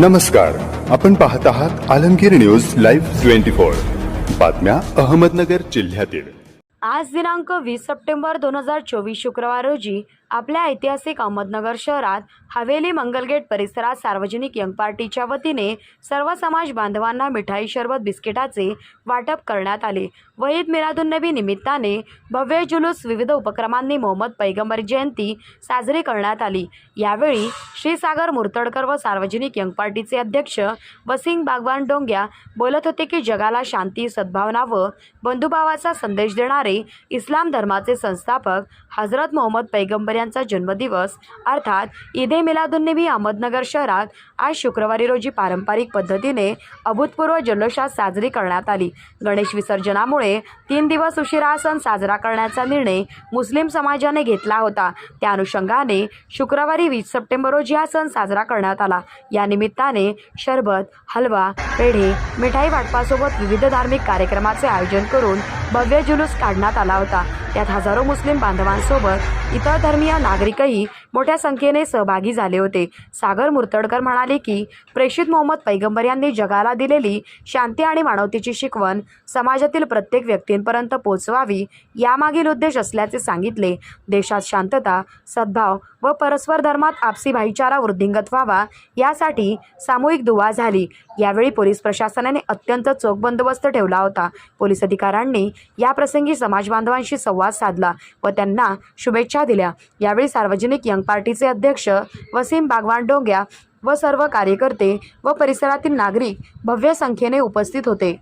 नमस्कार. आपण पाहत आहात Alamgir news live twenty four. बातम्या अहमदनगर जिल्ह्यातील. आज दिनांक वीस सप्टेंबर दोन हजार चोवीस शुक्रवार रोजी आपल्या ऐतिहासिक अहमदनगर शहरात हवेली मंगलगेट परिसरात सार्वजनिक यंग पार्टीच्या वतीने सर्व समाज बांधवांना मिठाई शरबत बिस्किटाचे वाटप करण्यात आले. वहीद ईद निमित्ताने भव्य जुलूस विविध उपक्रमांनी मोहम्मद पैगंबर जयंती साजरी करण्यात आली. यावेळी श्रीसागर मुर्तडकर व सार्वजनिक यंग पार्टीचे अध्यक्ष वसिंग बागवान डोंग्या बोलत होते की जगाला शांती सद्भावना व बंधुभावाचा संदेश देणारे इस्लाम धर्माचे संस्थापक हजरत मोहम्मद पैगंबर यांचा जन्मदिवस अर्थात ईद ए मिलादुन्नबी अहमदनगर शहरात आज शुक्रवारी रोजी पारंपरिक पद्धतीने अभूतपूर्व जल्लोषात साजरी करण्यात आली. गणेश विसर्जनामुळे तीन दिवस उशिरा सण साजरा करण्याचा निर्णय मुस्लिम समाजाने घेतला होता. त्या अनुषंगाने शुक्रवारी वीस सप्टेंबर रोजी हा सण साजरा करण्यात आला. या निमित्ताने शरबत हलवा पेढे मिठाई वाटपासोबत विविध धार्मिक कार्यक्रमाचे आयोजन करून भव्य जुलूस काढण्यात आला होता. त्यात हजारो मुस्लिम बांधवांसोबत इतर धर्मीय नागरिकही मोठ्या संख्येने सहभागी झाले होते. सागर मुर्तडकर म्हणाले की प्रेषित मोहम्मद पैगंबर यांनी जगाला दिलेली शांती आणि मानवतेची शिकवण समाजातील प्रत्येक व्यक्तींपर्यंत पोहोचवावी यामागील उद्देश असल्याचे सांगितले. देशात शांतता सद्भाव व परस्पर धर्मात आपसी भाईचारा वृद्धिंगत व्हावा यासाठी सामूहिक दुवा झाली. यावेळी पोलीस प्रशासनाने अत्यंत चोख बंदोबस्त ठेवला होता. पोलीस अधिकाऱ्यांनी या प्रसंगी समाज बांधवांशी संवाद साधला व त्यांना शुभेच्छा दिल्या. यावेळी सार्वजनिक यंग पार्टीचे अध्यक्ष वसीम बागवान डोंग्या व सर्व कार्यकर्ते व परिसरातील नागरिक भव्य संख्येने उपस्थित होते.